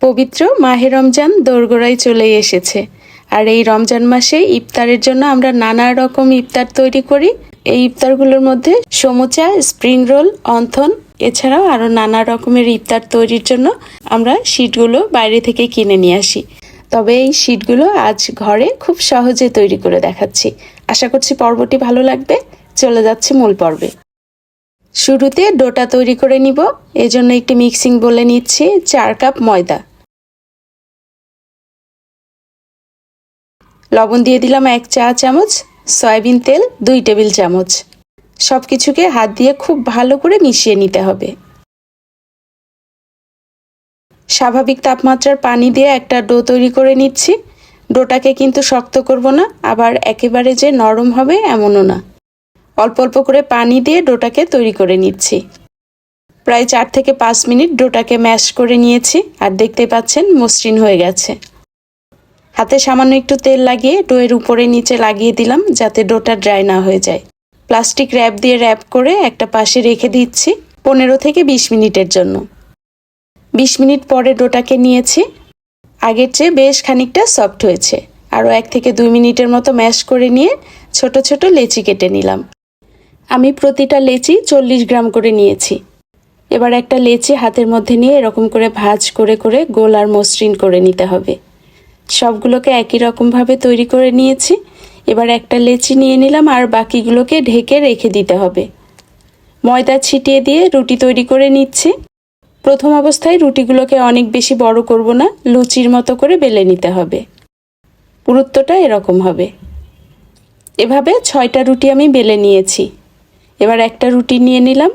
পবিত্র মাহে রমজান দোরগোড়ায় চলে এসেছে। আর এই রমজান মাসে ইফতারের জন্য আমরা নানা রকম ইফতার তৈরি করি। এই ইফতারগুলোর মধ্যে সমুচা, স্প্রিং রোল, অন্থন, এছাড়াও আরও নানা রকমের ইফতার তৈরির জন্য আমরা শিটগুলো বাইরে থেকে কিনে নিয়ে আসি। তবে এই শিটগুলো আজ ঘরে খুব সহজে তৈরি করে দেখাচ্ছি। আশা করছি পর্বটি ভালো লাগবে। চলে যাচ্ছে মূল পর্বে। শুরুতে ডোটা তৈরি করে নিব। এজন্য একটি মিক্সিং বলে নিচ্ছি চার কাপ ময়দা। লবণ দিয়ে দিলাম এক চা চামচ, সয়াবিন তেল, দুই টেবিল চামচ। সব কিছুকে হাত দিয়ে খুব ভালো করে মিশিয়ে নিতে হবে। স্বাভাবিক তাপমাত্রার পানি দিয়ে একটা ডো তৈরি করে নিচ্ছি। ডোটাকে কিন্তু শক্ত করব না, আবার একেবারে যে নরম হবে এমনও না। অল্প অল্প করে পানি দিয়ে ডোটাকে তৈরি করে নিচ্ছি। প্রায় চার থেকে পাঁচ মিনিট ডোটাকে ম্যাশ করে নিয়েছি, আর দেখতে পাচ্ছেন মসৃণ হয়ে গেছে। হাতে সামান্য একটু তেল লাগিয়ে ডোয়ের উপরে নিচে লাগিয়ে দিলাম যাতে ডোটা ড্রাই না হয়ে যায়। প্লাস্টিক র্যাপ দিয়ে র্যাপ করে একটা পাশে রেখে দিচ্ছি পনেরো থেকে বিশ মিনিটের জন্য। বিশ মিনিট পরে ডোটাকে নিয়েছি। আগের চেয়ে বেশ খানিকটা সফট হয়েছে। আরও এক থেকে দুই মিনিটের মতো ম্যাশ করে নিয়ে ছোট ছোট লেচি কেটে নিলাম। আমি প্রতিটা লেচি চল্লিশ গ্রাম করে নিয়েছি। এবার একটা লেচি হাতের মধ্যে নিয়ে এরকম করে ভাজ করে করে গোল আর মসৃণ করে নিতে হবে। সবগুলোকে একই রকমভাবে তৈরি করে নিয়েছি। এবার একটা লেচি নিয়ে নিলাম আর বাকিগুলোকে ঢেকে রেখে দিতে হবে। ময়দা ছিটিয়ে দিয়ে রুটি তৈরি করে নিচ্ছি। প্রথম অবস্থায় রুটিগুলোকে অনেক বেশি বড় করব না, লুচির মতো করে বেলে নিতে হবে। পুরুত্বটা এরকম হবে। এভাবে ছয়টা রুটি আমি বেলে নিয়েছি। এবার একটা রুটি নিয়ে নিলাম।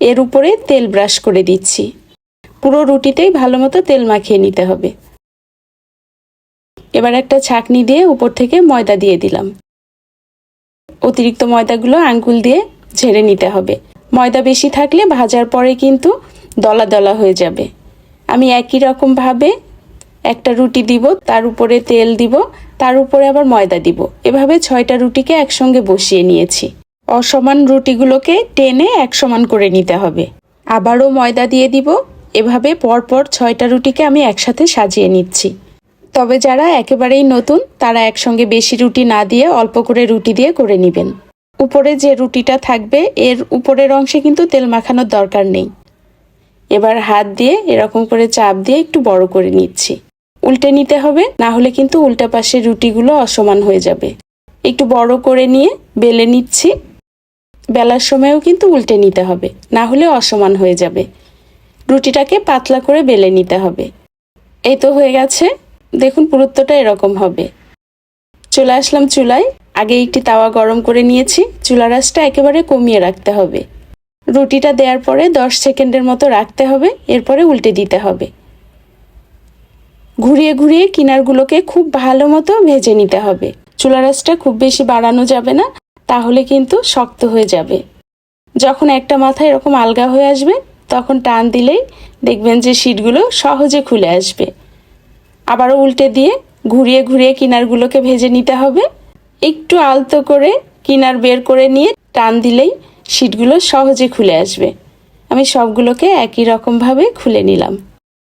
এর উপরে তেল ব্রাশ করে দিচ্ছি। পুরো রুটিতেই ভালো মতো তেল মাখিয়ে নিতে হবে। এবার একটা ছাকনি দিয়ে উপর থেকে ময়দা দিয়ে দিলাম। অতিরিক্ত ময়দাগুলো আঙ্গুল দিয়ে ঝেড়ে নিতে হবে। ময়দা বেশি থাকলে ভাজার পরে কিন্তু দলা দলা হয়ে যাবে। আমি একই রকমভাবে একটা রুটি দিব, তার উপরে তেল দিব, তার উপরে আবার ময়দা দিব। এভাবে ছয়টা রুটিকে একসঙ্গে বসিয়ে নিয়েছি। অসমান রুটিগুলোকে টেনে এক সমান করে নিতে হবে। আবারও ময়দা দিয়ে দিব। এভাবে পরপর ছয়টা রুটিকে আমি একসাথে সাজিয়ে নিচ্ছি। তবে যারা একেবারেই নতুন, তারা একসঙ্গে বেশি রুটি না দিয়ে অল্প করে রুটি দিয়ে করে নেবেন। উপরে যে রুটিটা থাকবে, এর উপরের অংশে কিন্তু তেল মাখানোর দরকার নেই। এবার হাত দিয়ে এরকম করে চাপ দিয়ে একটু বড় করে নিচ্ছি। উল্টে নিতে হবে, না হলে কিন্তু উল্টা পাশে রুটিগুলো অসমান হয়ে যাবে। একটু বড় করে নিয়ে বেলে নিচ্ছি। বেলার সময়ও কিন্তু উল্টে নিতে হবে, না হলে অসমান হয়ে যাবে। রুটিটাকে পাতলা করে বেলে নিতে হবে। এই তো হয়ে গেছে। দেখুন, পুরুত্বটা এরকম হবে। চলে আসলাম চুলায়। আগে একটি তাওয়া গরম করে নিয়েছি। চুলা রাসটা একেবারে কমিয়ে রাখতে হবে। রুটিটা দেওয়ার পরে দশ সেকেন্ডের মতো রাখতে হবে। এরপরে উল্টে দিতে হবে। ঘুরিয়ে ঘুরিয়ে কিনারগুলোকে খুব ভালো মতো ভেজে নিতে হবে। চুলা রাসটা খুব বেশি বাড়ানো যাবে না, তাহলে কিন্তু শক্ত হয়ে যাবে। যখন একটা মাথা এরকম আলগা হয়ে আসবে, তখন টান দিলেই দেখবেন যে শিটগুলো সহজে খুলে আসবে। আবারও উল্টে দিয়ে ঘুরিয়ে ঘুরিয়ে কিনারগুলোকে ভেজে নিতে হবে। একটু আলতো করে কিনার বের করে নিয়ে টান দিলেই শিটগুলো সহজে খুলে আসবে। আমি সবগুলোকে একই রকমভাবে খুলে নিলাম।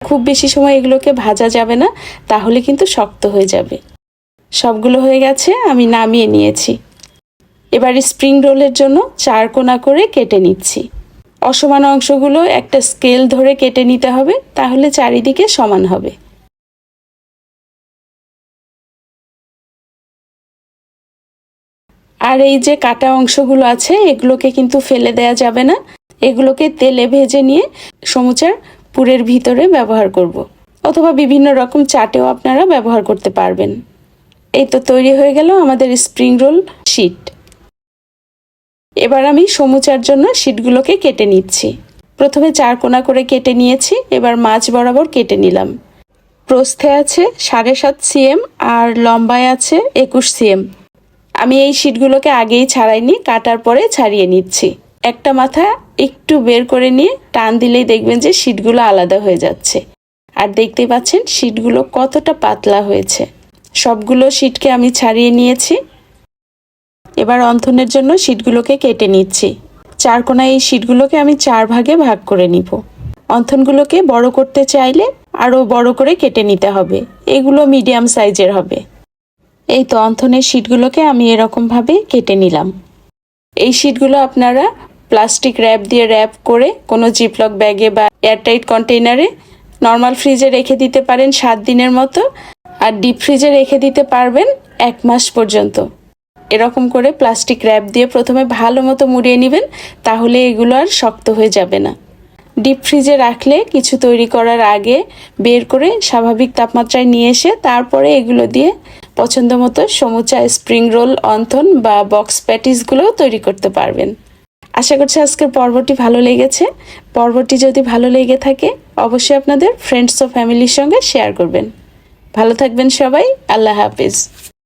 খুব বেশি সময় এগুলোকে ভাজা যাবে না, তাহলে কিন্তু শক্ত হয়ে যাবে। সবগুলো হয়ে গেছে, আমি নামিয়ে নিয়েছি। এবার স্প্রিং রোলের জন্য চার কোনা করে কেটে নিচ্ছি। অসমান অংশগুলো একটা স্কেল ধরে কেটে নিতে হবে, তাহলে চারিদিকে সমান হবে। আর এই যে কাটা অংশগুলো আছে, এগুলোকে কিন্তু ফেলে দেয়া যাবে না। এগুলোকে তেলে ভেজে নিয়ে সমুচার পুরের ভিতরে ব্যবহার করব। অথবা বিভিন্ন রকম চাটেও আপনারা ব্যবহার করতে পারবেন। এই তো তৈরি হয়ে গেল আমাদের স্প্রিং রোল শিট এবার আমি সমুচার জন্য শিটগুলোকে কেটে নিচ্ছি। প্রথমে চার কোনা করে কেটে নিয়েছি, এবার মাছ বরাবর কেটে নিলাম। প্রস্থে আছে সাড়ে সাত সিএম আর লম্বায় আছে একুশ সিএম। আমি এই শিটগুলোকে আগেই ছাড়াইনি, কাটার পরে ছাড়িয়ে নিচ্ছি। একটা মাথা একটু বের করে নিয়ে টান দিলেই দেখবেন যে শিটগুলো আলাদা হয়ে যাচ্ছে। আর দেখতেই পাচ্ছেন শিটগুলো কতটা পাতলা হয়েছে। সবগুলো শিটকে আমি ছাড়িয়ে নিয়েছি। এবার অন্থনের জন্য শিটগুলোকে কেটে নিচ্ছি। চার কোনা এই শিটগুলোকে আমি চার ভাগে ভাগ করে নিব। অন্থনগুলোকে বড় করতে চাইলে আরও বড় করে কেটে নিতে হবে। এগুলো মিডিয়াম সাইজের হবে। এই তো অন্থনের শিটগুলোকে আমি এরকমভাবে কেটে নিলাম। এই শিটগুলো আপনারা প্লাস্টিক র্যাপ দিয়ে র্যাপ করে কোনো জিপলক ব্যাগে বা এয়ারটাইট কন্টেইনারে নর্মাল ফ্রিজে রেখে দিতে পারেন সাত দিনের মতো আর ডিপ ফ্রিজে রেখে দিতে পারবেন এক মাস পর্যন্ত। এরকম করে প্লাস্টিক র্যাপ দিয়ে প্রথমে ভালো মতো মুড়িয়ে নেবেন, তাহলে এগুলো আর শক্ত হয়ে যাবে না। ডিপ ফ্রিজে রাখলে কিছু তৈরি করার আগে বের করে স্বাভাবিক তাপমাত্রায় নিয়ে এসে তারপরে এগুলো দিয়ে পছন্দ মতো সমুচা স্প্রিং রোল অন্থন বা বক্স প্যাটিসগুলো তৈরি করতে পারবেন। আশা করছি আজকের পর্বটি ভালো লেগেছে। পর্বটি যদি ভালো লেগে থাকে, অবশ্যই আপনাদের ফ্রেন্ডস ও ফ্যামিলির সঙ্গে শেয়ার করবেন। ভালো থাকবেন সবাই, আল্লাহ হাফিজ।